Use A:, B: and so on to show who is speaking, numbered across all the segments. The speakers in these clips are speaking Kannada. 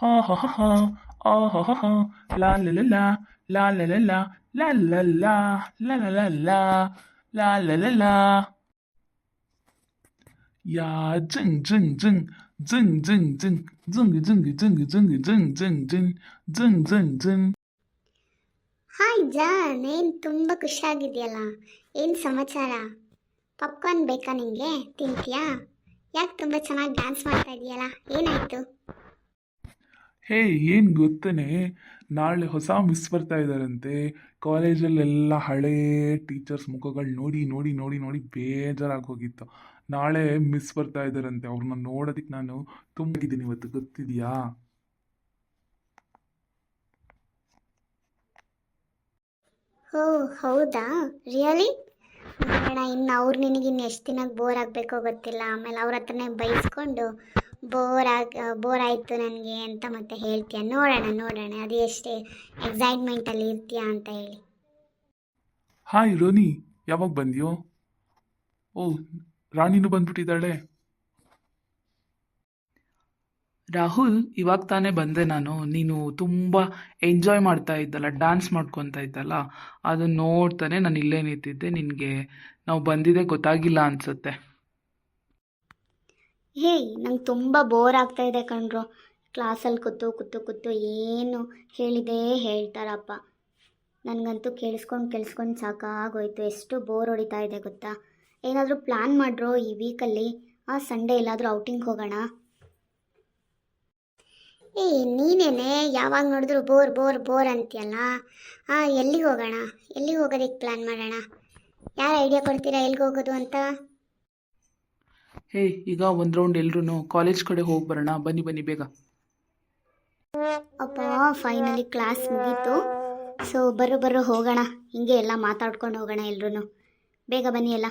A: ha ha ha ha, oh ha ha ha, la la la la, la la la la, la la la, la la la la, la la la la. 呀，震震震，震震震，震个震个震个震个震震震，震震震。
B: hi John ಏನು ತುಂಬ ಖುಷಿಯಾಗಿದೆಯಲ್ಲ ಏನು ಸಮಾಚಾರ ಪಾಪ್ಕಾರ್ನ್ ಬೇಕಾ ನಿನಗೆ ತಿಂತೀಯಾ ಯಾಕೆ ತುಂಬ ಚೆನ್ನಾಗಿ ಡ್ಯಾನ್ಸ್ ಮಾಡ್ತಾ ಇದೆಯಲ್ಲ ಏನಾಯಿತು
A: ಹೇ, ಏನು ಗೊತ್ತೇನೆ? ನಾಳೆ ಹೊಸ ಮಿಸ್ ಬರ್ತಾ ಇದ್ದಾರಂತೆ ಕಾಲೇಜಲ್ಲೆಲ್ಲ ಹಳೇ ಟೀಚರ್ಸ್ ಮುಖಗಳು ನೋಡಿ ನೋಡಿ ನೋಡಿ ನೋಡಿ ಬೇಜಾರಾಗಿ ಹೋಗಿತ್ತು ನಾಳೆ ಮಿಸ್ ಬರ್ತಾ ಇದ್ದಾರಂತೆ ಅವ್ರನ್ನ ನೋಡೋದಕ್ಕೆ ನಾನು ತುಂಬ ಇದ್ದೀನಿ ಇವತ್ತು. ಗೊತ್ತಿದೆಯಾ?
B: ಓ, ಹೌದಾ? ರಿಯಲಿ ನೋಡೋಣ ಇನ್ನು ಅವ್ರು ನಿನಗೆ ಇನ್ನು ಎಷ್ಟು ದಿನ ಬೋರ್ ಆಗಬೇಕೋ ಗೊತ್ತಿಲ್ಲ. ಆಮೇಲೆ ಅವ್ರ ಹತ್ರನೇ ಬೈಸ್ಕೊಂಡು ಬೋರ್ ಆಗ ಬೋರ್ ಆಯಿತು ನನಗೆ ಅಂತ ಮತ್ತೆ ಹೇಳ್ತೀಯ? ನೋಡೋಣ ನೋಡೋಣ. ಅದು ಎಷ್ಟು ಎಕ್ಸೈಟ್ಮೆಂಟಲ್ಲಿ ಇರ್ತೀಯ ಅಂತ ಹೇಳಿ.
A: ಹಾಯ್ ರೋನಿ ಯಾವಾಗ ಬಂದಿಯೋ? ಓ ರಾಣಿನೂ ಬಂದ್ಬಿಟ್ಟಿದ್ದಾಳೆ.
C: ರಾಹುಲ್ ಇವಾಗ ತಾನೇ ಬಂದೆ ನಾನು. ನೀನು ತುಂಬ ಎಂಜಾಯ್ ಮಾಡ್ತಾ ಇದ್ದಲ್ಲ ಡ್ಯಾನ್ಸ್ ಮಾಡ್ಕೊತಾ ಇದ್ದಲ್ಲ. ಅದನ್ನ ನೋಡ್ತಾನೆ ನಾನು ಇಲ್ಲೇ ನಿಂತಿದ್ದೆ. ನಿನಗೆ ನಾವು ಬಂದಿದ್ದೆ ಗೊತ್ತಾಗಿಲ್ಲ ಅನ್ಸುತ್ತೆ.
B: ಹೇಯ್, ನಂಗೆ ತುಂಬ ಬೋರ್ ಆಗ್ತಾ ಇದೆ ಕಣ್ರು. ಕ್ಲಾಸಲ್ಲಿ ಕೂತು ಕೂತು ಕೂತು ಏನು ಹೇಳಿದೆ ಹೇಳ್ತಾರಪ್ಪ. ನನಗಂತೂ ಕೇಳಿಸ್ಕೊಂಡು ಕೇಳಿಸ್ಕೊಂಡು ಸಾಕಾಗೋಯ್ತು. ಎಷ್ಟು ಬೋರ್ ಹೊಡಿತಾ ಇದೆ ಗೊತ್ತಾ? ಏನಾದರೂ ಪ್ಲ್ಯಾನ್ ಮಾಡ್ರೋ ಈ ವೀಕಲ್ಲಿ ಆ ಸಂಡೇ ಎಲ್ಲಾದರೂ ಔಟಿಂಗ್ ಹೋಗೋಣ? ಏ, ನೀನೇನೆ? ಯಾವಾಗ ನೋಡಿದ್ರು ಬೋರ್ ಬೋರ್ ಬೋರ್ ಅಂತೀಯಲ್ಲ? ಹಾಂ ಎಲ್ಲಿಗೆ ಹೋಗೋಣ? ಎಲ್ಲಿಗೆ ಹೋಗೋದಕ್ಕೆ ಪ್ಲ್ಯಾನ್ ಮಾಡೋಣ? ಯಾರು ಐಡಿಯಾ ಕೊಡ್ತೀರಾ ಎಲ್ಲಿಗೆ ಹೋಗೋದು ಅಂತ?
C: ಹೇ ಈಗ ಒಂದು ರೌಂಡ್ ಎಲ್ರು ಕಾಲೇಜ್ ಕಡೆ ಹೋಗಿ ಬರೋಣ. ಬನ್ನಿ ಬನ್ನಿ ಬೇಗ.
B: ಅಪ್ಪ ಫೈನಲಿ ಕ್ಲಾಸ್ ಮುಗೀತು. ಸೊ ಬರೋ ಬರೋ ಹೋಗೋಣ. ಹಿಂಗೆ ಎಲ್ಲ ಮಾತಾಡ್ಕೊಂಡು ಹೋಗೋಣ ಎಲ್ರೂ ಬೇಗ ಬನ್ನಿ ಎಲ್ಲ.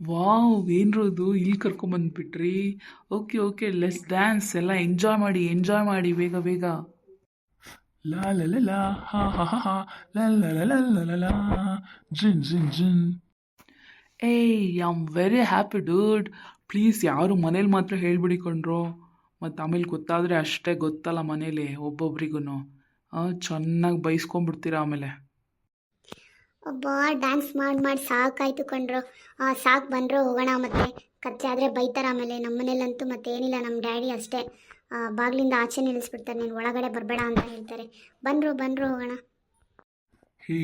C: ವಾವ್ ಏನ್ರು ಇಲ್ಲಿ ಕರ್ಕೊಂಬಂದ್ಬಿಟ್ರಿ ಓಕೆ ಓಕೆ ಲೆಸ್ ಡ್ಯಾನ್ಸ್ ಎಲ್ಲ ಎಂಜಾಯ್ ಮಾಡಿ ಎಂಜಾಯ್ ಮಾಡಿ. ಬೇಗ ಬೇಗ.
A: ಲಾ ಲ ಲ ಹಾ ಹಾ ಹಾ. ಲ ಲ ಲ ಲ ಲಾ ಜಿನ್ ಜಿನ್ ಜಿನ್.
C: ಏಯ್ I am very happy dude please ಯಾರು ಮನೇಲಿ ಮಾತ್ರ ಹೇಳ್ಬಿಡಿ ಕೊಂಡ್ರು ಮತ್ತು ಆಮೇಲೆ ಗೊತ್ತಾದರೆ ಅಷ್ಟೇ ಗೊತ್ತಲ್ಲ ಮನೇಲಿ ಒಬ್ಬೊಬ್ರಿಗೂ ಚೆನ್ನಾಗಿ ಬೈಸ್ಕೊಂಡ್ಬಿಡ್ತೀರ ಆಮೇಲೆ.
B: ಒಬ್ಬ ಡ್ಯಾನ್ಸ್ ಮಾಡಿ ಮಾಡಿ ಸಾಕಾಯ್ತು ಕಂಡ್ರು ಸಾಕು ಬಂದರು ಹೋಗೋಣ ಮತ್ತೆ. ಕತ್ತೆ ಆದರೆ ಬೈತಾರ ಆಮೇಲೆ. ನಮ್ಮ ಮನೇಲಂತೂ ಮತ್ತೆ ಏನಿಲ್ಲ ನಮ್ಮ ಡ್ಯಾಡಿ ಅಷ್ಟೇ. ಬಾಗಿಲಿಂದ ಆಚೆ ನಿಲ್ಲಿಸ್ಬಿಡ್ತಾರೆ ನೀನು ಒಳಗಡೆ ಬರಬೇಡ ಅಂತ ಹೇಳ್ತಾರೆ. ಬಂದರು ಬಂದರು ಹೋಗೋಣ.
A: ಹೇ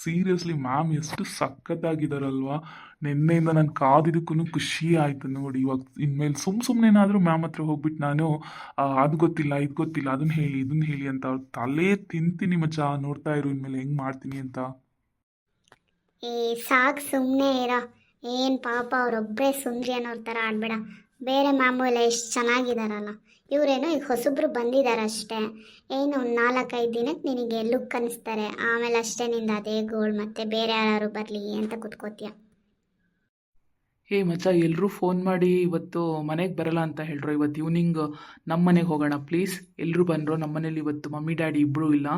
A: ಸೀರಿಯಸ್ಲಿ ಮ್ಯಾಮ್ ಎಷ್ಟು ಸಖತ್ತಾಗಿದ್ದಾರಲ್ವಾ ನಿನ್ನೆಯಿಂದ ನಾನು ಕಾದಿದ್ದಕ್ಕೂ ಖುಷಿ ಆಯ್ತು ನೋಡಿ. ಇವಾಗ ಇನ್ಮೇಲೆ ಸುಮ್ ಸುಮ್ಮನೆನಾದರೂ ಮ್ಯಾಮ್ ಹತ್ರ ಹೋಗ್ಬಿಟ್ಟು ನಾನು ಅದು ಗೊತ್ತಿಲ್ಲ, ಇದು ಗೊತ್ತಿಲ್ಲ ಅದನ್ನ ಹೇಳಿ ಇದನ್ನ ಹೇಳಿ ಅಂತ ಅವ್ರು ತಲೆ ತಿಂತೀನಿ ಮಚ್ಚಾ ನೋಡ್ತಾ ಇರು ಇನ್ಮೇಲೆ ಹೆಂಗ್ ಮಾಡ್ತೀನಿ ಅಂತ.
B: ಏ, ಸಾಕು ಸುಮ್ಮನೆ ಇರ. ಏನು ಪಾಪ ಅವರೊಬ್ಬರೇ ಸುಂದ್ರಿ ಅನ್ನೋರ್ತಾರ ಆಡಬೇಡ. ಬೇರೆ ಮ್ಯಾಮು ಎಲ್ಲ ಎಷ್ಟು ಚೆನ್ನಾಗಿದ್ದಾರಲ್ಲ ಇವರೇನೋ ಈಗ ಹೊಸಬ್ರು ಬಂದಿದ್ದಾರೆ ಅಷ್ಟೇ ಏನು ಒಂದು ನಾಲ್ಕೈದು ದಿನಕ್ಕೆ ನಿನಗೆ ಲುಕ್ ಅನಿಸ್ತಾರೆ. ಆಮೇಲೆ ಅಷ್ಟೇ ನಿಂದ ಅದೇ ಗೋಳ್ ಮತ್ತೆ ಬೇರೆ ಯಾರು ಬರಲಿ ಅಂತ ಕುತ್ಕೋತೀಯ?
C: ಏ ಮಚ್ಚ ಎಲ್ಲರೂ ಫೋನ್ ಮಾಡಿ ಇವತ್ತು ಮನೆಗೆ ಬರಲ್ಲ ಅಂತ ಹೇಳ್ರು. ಇವತ್ತು ಈವ್ನಿಂಗ್ ನಮ್ಮ ಮನೆಗೆ ಹೋಗೋಣ ಪ್ಲೀಸ್ ಎಲ್ಲರೂ ಬಂದರು ನಮ್ಮ ಮನೇಲಿ ಇವತ್ತು ಮಮ್ಮಿ ಡ್ಯಾಡಿ ಇಬ್ಬರೂ ಇಲ್ಲ.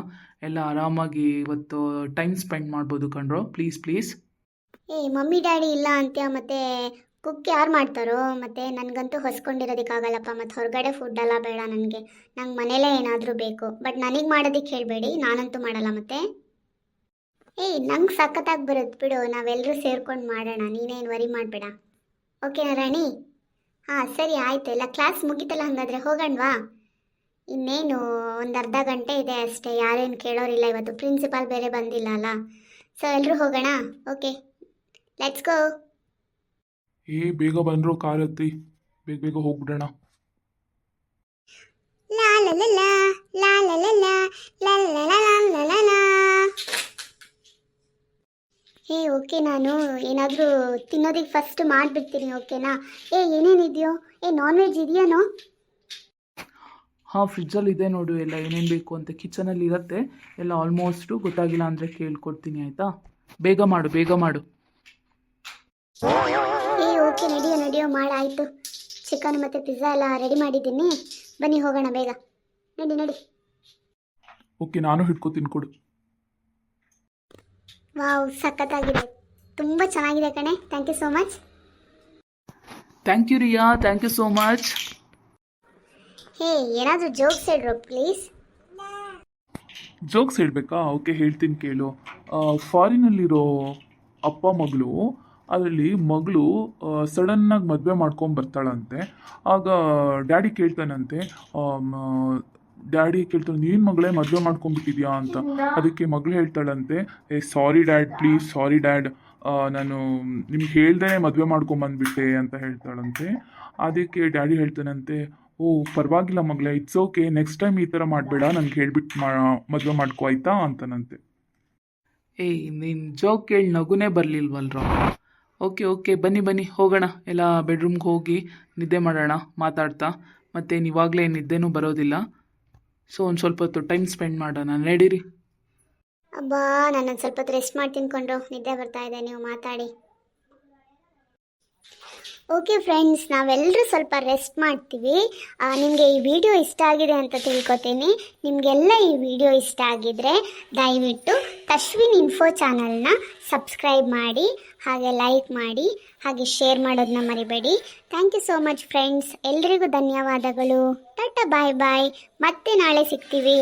C: ಎಲ್ಲ ಆರಾಮಾಗಿ ಇವತ್ತು ಟೈಮ್ ಸ್ಪೆಂಡ್ ಮಾಡ್ಬೋದು ಕಣ್ರೋ. ಪ್ಲೀಸ್ ಪ್ಲೀಸ್
B: ಏ ಮಮ್ಮಿ ಡ್ಯಾಡಿ ಇಲ್ಲ ಅಂತ ಮತ್ತೆ ಕುಕ್ ಯಾರು ಮಾಡ್ತಾರೋ, ಮತ್ತು ನನಗಂತೂ ಹೊಸ್ಕೊಂಡಿರೋದಕ್ಕಾಗಲ್ಲಪ್ಪ, ಮತ್ತು ಹೊರಗಡೆ ಫುಡ್ ಎಲ್ಲ ಬೇಡ ನನಗೆ. ನಂಗೆ ಮನೇಲೇ ಏನಾದರೂ ಬೇಕು. ಬಟ್ ನನಗೆ ಮಾಡೋದಕ್ಕೆ ಹೇಳಬೇಡಿ, ನಾನಂತೂ ಮಾಡಲ್ಲ ಮತ್ತೆ. ಏಯ್, ನಂಗೆ ಸಖತ್ತಾಗಿ ಬರುತ್ತೆ ಬಿಡು ನಾವೆಲ್ಲರೂ ಸೇರ್ಕೊಂಡು ಮಾಡೋಣ, ನೀನೇನು ವರಿ ಮಾಡಬೇಡ. ಓಕೆನಾ ರಾಣಿ? ಹಾಂ, ಸರಿ ಆಯಿತು ಇಲ್ಲ ಕ್ಲಾಸ್ ಮುಗಿತಲ್ಲ ಹಾಗಾದರೆ ಹೋಗಣ್ವಾ? ಇನ್ನೇನು, ಒಂದು ಅರ್ಧ ಗಂಟೆ ಇದೆ ಅಷ್ಟೇ, ಯಾರೇನು ಕೇಳೋರಿಲ್ಲ ಇವತ್ತು ಪ್ರಿನ್ಸಿಪಾಲ್ ಬೇರೆ ಬಂದಿಲ್ಲ ಅಲ್ಲ. ಸೊ ಎಲ್ಲರೂ ಹೋಗೋಣ? ಓಕೆ ಲೆಟ್ಸ್ ಗೋ
A: ಏ ಬೇಗ ಬಂದ್ರು ಕಾರ್ ಹತ್ತಿ ಬೇಗ ಬೇಗ ಹೋಗ್ಬಿಡೋಣ
B: ಏ ಓಕೆ ನಾನು ಏನಾದರೂ ತಿನ್ನೋದಕ್ಕೆ ಫಸ್ಟ್ ಮಾಡಿಬಿಡ್ತೀನಿ ಓಕೆನಾ ಏ ಏನೇನಿದೆಯೋ ಏ ನಾನ್ ವೆಜ್ ಇದೆಯೇನೋ
C: ಹಾಂ ಫ್ರಿಜ್ಜಲ್ಲಿ ಇದೆ ನೋಡು ಎಲ್ಲ ಏನೇನು ಬೇಕು ಅಂತ ಕಿಚನಲ್ಲಿ ಇರುತ್ತೆ ಎಲ್ಲ ಆಲ್ಮೋಸ್ಟು ಗೊತ್ತಾಗಿಲ್ಲ ಅಂದರೆ ಕೇಳ್ಕೊಡ್ತೀನಿ ಆಯಿತಾ ಬೇಗ ಮಾಡು ಬೇಗ ಮಾಡು
B: ಓಕೆ ನಡಿಯೋ ನಡಿಯೋ ಮಾಡಾಯಿತು ಚಿಕನ್ ಮತ್ತು ಪಿಜ್ಜಾ ಎಲ್ಲ ರೆಡಿ ಮಾಡಿದ್ದೀನಿ. ಬನ್ನಿ ಹೋಗೋಣ ಬೇಗ. ನಡಿ ನಡಿ.
A: ಓಕೆ ನಾನು ಹಿಡ್ಕೊ ತಿನ್ಕೊಡು
B: ವಾವ್ ಸಖತ್ತಾಗಿದೆ. ತುಂಬ ಚೆನ್ನಾಗಿದೆ ಕಣೆ. Thank you so much
C: thank you Riya thank you so much
B: hey ಏನಾದರೂ ಜೋಕ್ಸ್ ಹೇಳ್ರು ಪ್ಲೀಸ್
A: ಜೋಕ್ಸ್ ಹೇಳ್ಬೇಕಾ? ಓಕೆ ಹೇಳ್ತೀನಿ ಕೇಳು. ಫಾರಿನಲ್ಲಿರೋ ಅಪ್ಪ ಮಗಳು ಅದರಲ್ಲಿ ಮಗಳು ಸಡನ್ನಾಗಿ ಮದುವೆ ಮಾಡ್ಕೊಂಡು ಬರ್ತಾಳಂತೆ. ಆಗ ಡ್ಯಾಡಿ ಕೇಳ್ತಾನಂತೆ. ಡ್ಯಾಡಿ ಕೇಳ್ತಾನೆ ನೀನು ಮಗಳೇ ಮದುವೆ ಮಾಡ್ಕೊಂಡ್ಬಿಟ್ಟಿದ್ಯಾ ಅಂತ. ಅದಕ್ಕೆ ಮಗಳು ಹೇಳ್ತಾಳಂತೆ ಏ sorry dad please sorry dad ನಾನು ನಿಮ್ಗೆ ಹೇಳ್ದೇ ಮದುವೆ ಮಾಡ್ಕೊಂಬಂದ್ಬಿಟ್ಟೆ ಅಂತ ಹೇಳ್ತಾಳಂತೆ. ಅದಕ್ಕೆ ಡ್ಯಾಡಿ ಹೇಳ್ತಾನಂತೆ ಓ ಪರವಾಗಿಲ್ಲ ಮಗಳೇ ಇಟ್ಸ್ ಓಕೆ ನೆಕ್ಸ್ಟ್ ಟೈಮ್ ಈ ಥರ ಮಾಡಬೇಡ ನನಗೆ ಹೇಳ್ಬಿಟ್ಟು ಮಾ ಮದುವೆ ಮಾಡ್ಕೊ ಆಯ್ತಾ? ಅಂತಾನಂತೆ.
C: ಏಯ್ ನಿನ್ನ ಜೋಕ್ ಕೇಳಿ ನಗುನೇ ಬರಲಿಲ್ವಲ್ರೋ? ಓಕೆ ಓಕೆ, ಬನ್ನಿ ಬನ್ನಿ, ಹೋಗೋಣ. ಎಲ್ಲ ಬೆಡ್ರೂಮ್ಗೆ ಹೋಗಿ ನಿದ್ದೆ ಮಾಡೋಣ, ಮಾತಾಡ್ತಾ. ಮತ್ತು ನೀವಾಗಲೇ ನಿದ್ದೆನೂ ಬರೋದಿಲ್ಲ. ಸೊ ಒಂದು ಸ್ವಲ್ಪ ಹೊತ್ತು ಟೈಮ್ ಸ್ಪೆಂಡ್ ಮಾಡೋಣ. ನಡೀರಿ.
B: ಅಬ್ಬಾ ನಾನು ಒಂದು ಸ್ವಲ್ಪ ಹೊತ್ತು ರೆಸ್ಟ್ ಮಾಡಿ ತಿನ್ಕೊಂಡು ನಿದ್ದೆ ಬರ್ತಾ ಇದೆ, ನೀವು ಮಾತಾಡಿ. ಓಕೆ ಫ್ರೆಂಡ್ಸ್ ನಾವೆಲ್ಲರೂ ಸ್ವಲ್ಪ ರೆಸ್ಟ್ ಮಾಡ್ತೀವಿ. ನಿಮಗೆ ಈ ವಿಡಿಯೋ ಇಷ್ಟ ಆಗಿದೆ ಅಂತ ತಿಳ್ಕೊತೀನಿ. ನಿಮಗೆಲ್ಲ ಈ ವಿಡಿಯೋ ಇಷ್ಟ ಆಗಿದ್ರೆ ದಯವಿಟ್ಟು ತಶ್ವಿನ್ ಇನ್ಫೋ ಚಾನಲ್ನ ಸಬ್ಸ್ಕ್ರೈಬ್ ಮಾಡಿ, ಹಾಗೆ ಲೈಕ್ ಮಾಡಿ, ಹಾಗೆ ಶೇರ್ ಮಾಡೋದನ್ನ ಮರಿಬೇಡಿ. Thank you so much friends ಎಲ್ರಿಗೂ ಧನ್ಯವಾದಗಳು. ಟಾಟಾ ಬಾಯ್ ಬಾಯ್ ಮತ್ತೆ ನಾಳೆ ಸಿಗ್ತೀವಿ.